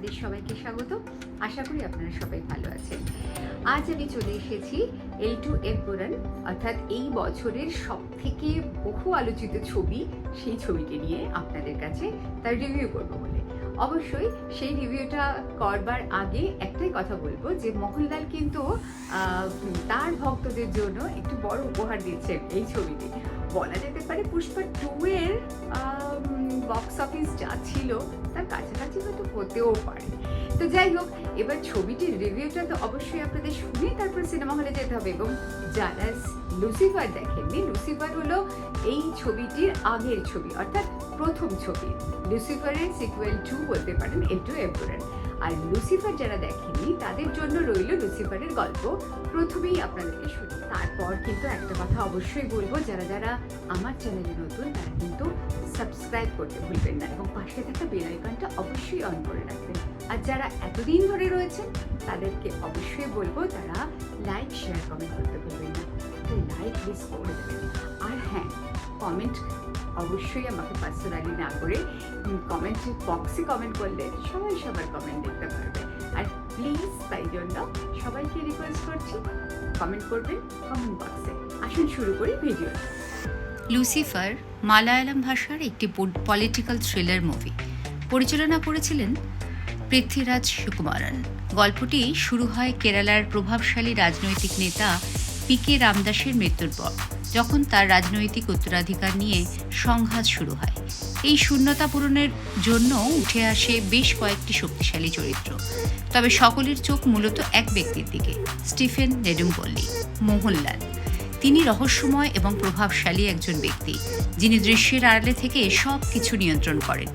আপনাদের সবাইকে স্বাগত। আশা করি আপনারা সবাই ভালো আছেন। আজ আমি চলে এসেছি এল টু এফবোরান অর্থাৎ এই বছরের সব থেকে বহু আলোচিত ছবি সেই ছবিকে নিয়ে আপনাদের কাছে তার রিভিউ করব বলে। অবশ্যই সেই রিভিউটা করবার আগে একটাই কথা বলব যে মোহনলাল কিন্তু তার ভক্তদের জন্য একটু বড় উপহার দিচ্ছেন এই ছবিতে। বলা যেতে পারে পুষ্পা টু এর বক্স অফিস যা ছিল, তার কাছাকাছি হয়তো হতেও পারে। তো যাই হোক, এবার ছবিটির রিভিউটা তো অবশ্যই আপনাদের শুনে তারপর সিনেমা হলে যেতে হবে এবং যারা লুসিফার দেখেননি লুসিফার হলো এই ছবিটির আগের ছবি, অর্থাৎ প্রথম ছবি। লুসিফারের সিকুয়েল টু বলতে পারেন এল টু এম্পোরান আর লুসিফার যারা দেখেননি তাদের জন্য রইল লুসিফারের গল্প। প্রথমেই আপনাদেরকে শুনি। তারপর কিন্তু একটা কথা অবশ্যই বলব, যারা যারা আমার চ্যানেলে নতুন, তারা কিন্তু সাবস্ক্রাইব করতে ভুলবেন না এবং পাশে থাকা বেল আইকনটা অবশ্যই অন করে রাখবেন। আর যারা এতদিন ধরে রয়েছেন, তাদেরকে অবশ্যই বলব, তারা লাইক শেয়ার কমেন্ট করতে ভুলবেন না। লাইক প্লিজ করে দেবেন। আর হ্যাঁ কমেন্ট অবশ্যই আমাকে পার্সোনালি না করে কমেন্ট বক্সে কমেন্ট করলে সবাই সবার কমেন্ট দেখতে পারবে। আর প্লিজ তাই জন্য সবাইকে রিকোয়েস্ট করছি কমেন্ট করবেন কমেন্ট বক্সে আসুন শুরু করি ভিডিও লুসিফার মালায়ালাম ভাষার একটি পলিটিক্যাল থ্রিলার মুভি পরিচালনা করেছিলেন পৃথ্বীরাজ সুকুমারন। গল্পটি শুরু হয় কেরালার প্রভাবশালী রাজনৈতিক নেতা পি কে রামদাসের মৃত্যুর পর। যখন তার রাজনৈতিক উত্তরাধিকার নিয়ে সংঘাত শুরু হয়। এই শূন্যতা পূরণের জন্য উঠে আসে বেশ কয়েকটি শক্তিশালী চরিত্র। তবে সকলের চোখ মূলত এক ব্যক্তির দিকে, স্টিফেন নেডুমপল্লী, মোহনলাল। তিনি রহস্যময় এবং প্রভাবশালী একজন ব্যক্তি, যিনি দৃশ্যের আড়ালে থেকে সব কিছু নিয়ন্ত্রণ করেন।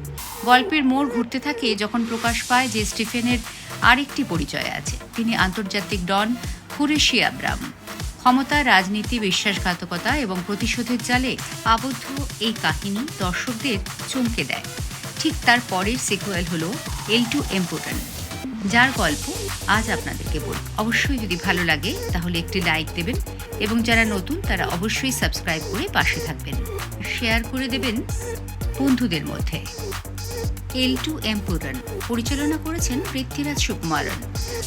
গল্পের মোড় ঘুরতে থাকে যখন প্রকাশ পায় যে স্টিফেনের আরেকটি পরিচয় আছে। তিনি আন্তর্জাতিক ডন খুরেশি আব্রাম ক্ষমতা, রাজনীতি, বিশ্বাসঘাতকতা এবং প্রতিশোধের জালে আবদ্ধ এই কাহিনী দর্শকদের চমকে দেয়। ঠিক তার পরের সিকুয়েল হলো এল টু এম্পোর্টান যার গল্প আজ আপনাদেরকে বল অবশ্যই যদি ভালো লাগে, তাহলে একটি লাইক দেবেন এবং যারা নতুন, তারা অবশ্যই সাবস্ক্রাইব করে পাশে থাকবেন। শেয়ার করে দেবেন বন্ধুদের মধ্যে। এল টু এম্পুরন পরিচালনা করেছেন পৃথ্বীরাজ সুকুমারন।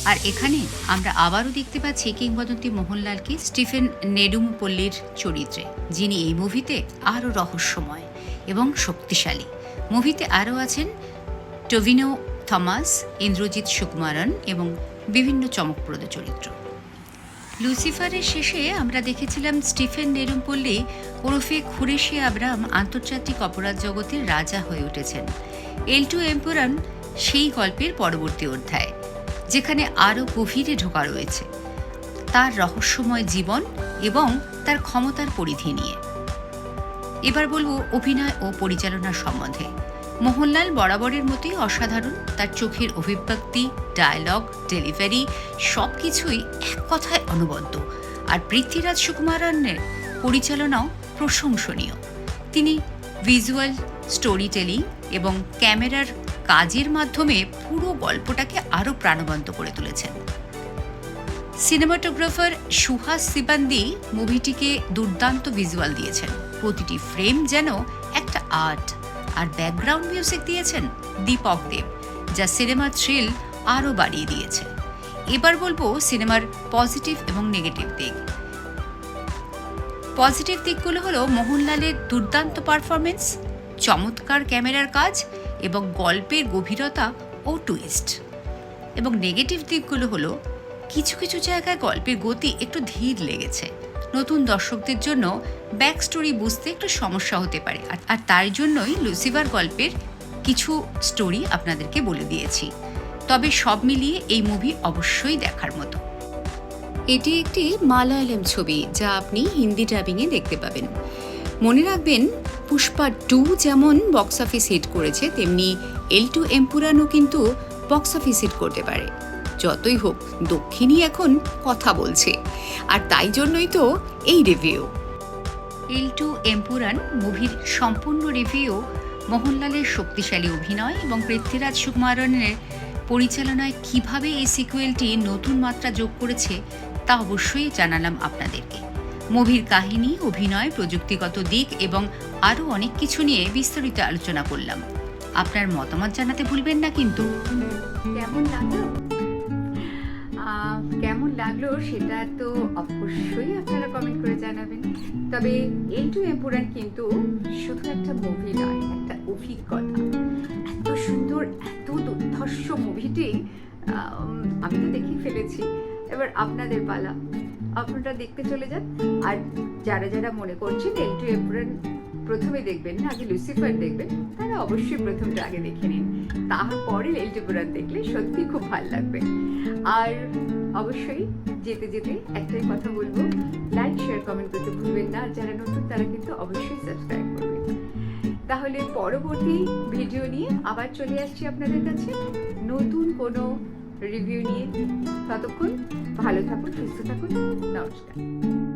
আর এখানে আমরা আবারও দেখতে পাচ্ছি কিংবদন্তি মোহনলালকে স্টিফেন নেডুমপল্লির চরিত্রে, যিনি এই মুভিতে আরও রহস্যময় এবং শক্তিশালী। মুভিতে আরও আছেন টভিনো থমাস, ইন্দ্রজিৎ সুকুমারন এবং বিভিন্ন চমকপ্রদ চরিত্র। লুসিফারের শেষে আমরা দেখেছিলাম স্টিফেন নেরুমপল্লী ওরফে খুরেশি আব্রাম আন্তর্জাতিক অপরাধ জগতের রাজা হয়ে উঠেছেন। এল টু এম্পোরান সেই গল্পের পরবর্তী অধ্যায়, যেখানে আরও গভীরে ঢোকা রয়েছে তার রহস্যময় জীবন এবং তার ক্ষমতার পরিধি নিয়ে। এবার বলব অভিনয় ও পরিচালনার সম্বন্ধে। মোহনলাল বরাবরের মতোই অসাধারণ। তার চোখের অভিব্যক্তি ডায়লগ ডেলিভারি সব কিছুই এক কথায় অনবদ্য। আর পৃথ্বীরাজ সুকুমারনের পরিচালনাও প্রশংসনীয়। তিনি ভিজুয়াল স্টোরি টেলিং এবং ক্যামেরার কাজের মাধ্যমে পুরো গল্পটাকে আরও প্রাণবন্ত করে তুলেছেন। সিনেমাটোগ্রাফার সুহাস সিবান্দি মুভিটিকে দুর্দান্ত ভিজুয়াল দিয়েছেন। প্রতিটি ফ্রেম যেন একটা আর্ট আর ব্যাকগ্রাউন্ড মিউজিক দিয়েছেন দীপক দেব, যা সিনেমার থ্রিল আরও বাড়িয়ে দিয়েছে। এবার বলব সিনেমার পজিটিভ এবং নেগেটিভ দিক। পজিটিভ দিকগুলো হলো মোহনলালের দুর্দান্ত পারফরমেন্স চমৎকার ক্যামেরার কাজ এবং গল্পের গভীরতা ও টুইস্ট এবং নেগেটিভ দিকগুলো হলো কিছু কিছু জায়গায় গল্পের গতি একটু ধীর লেগেছে। নতুন দর্শকদের জন্য ব্যাক স্টোরি বুঝতে একটু সমস্যা হতে পারে। আর- তার জন্যই লুসিফার গল্পের কিছু স্টোরি আপনাদেরকে বলে দিয়েছি। তবে সব মিলিয়ে এই মুভি অবশ্যই দেখার মতো। এটি একটি মালায়ালাম ছবি যা আপনি হিন্দি ডাবিংয়ে দেখতে পাবেন। মনে রাখবেন, পুষ্পা টু যেমন বক্স অফিস হিট করেছে, তেমনি এল টু এম্পুরানও কিন্তু বক্স অফিস হিট করতে পারে। যতই হোক দক্ষিণী এখন কথা বলছে। আর তাই জন্যই তো এই রিভিউ এল টু এম্পুরান মুভির সম্পূর্ণ রিভিউ মোহনলালের শক্তিশালী অভিনয় এবং পৃথ্বীরাজ সুকুমারনের পরিচালনায় কীভাবে এই সিকুয়েলটি নতুন মাত্রা যোগ করেছে তা অবশ্যই জানালাম আপনাদেরকে। মুভির কাহিনী অভিনয় প্রযুক্তিগত দিক এবং আরও অনেক কিছু নিয়ে বিস্তারিত আলোচনা করলাম। আপনার মতামত জানাতে ভুলবেন না কিন্তু। কেমন লাগল? কেমন লাগল সেটা তো অবশ্যই আপনারা কমেন্ট করে জানাবেন। তবে এল টু এম্পুরান কিন্তু শুধু একটা মুভি নয়, একটা অভিজ্ঞতা। এত সুন্দর, এত দুর্ধর্ষ মুভিটি আমি তো দেখেই ফেলেছি। এবার আপনাদের পালা। আপনারা দেখতে চলে যান। আর যারা যারা মনে করছেন এল টু এম্পুরান প্রথমে দেখবেন না, আগে লুসিফার দেখবেন, তারা অবশ্যই প্রথমটা আগে দেখে নিন। তারপরে এল টু দেখলে সত্যি খুব ভালো লাগবে। আর অবশ্যই যেতে যেতে একটাই কথা বলব লাইক শেয়ার কমেন্ট করতে ভুলবেন না। যারা নতুন, তারা কিন্তু অবশ্যই সাবস্ক্রাইব করবেন। তাহলে পরবর্তী ভিডিও নিয়ে আবার চলে আসছি আপনাদের কাছে। নতুন কোনো রিভিউ নিয়ে। ততক্ষণ ভালো থাকুন, সুস্থ থাকুন। নমস্কার।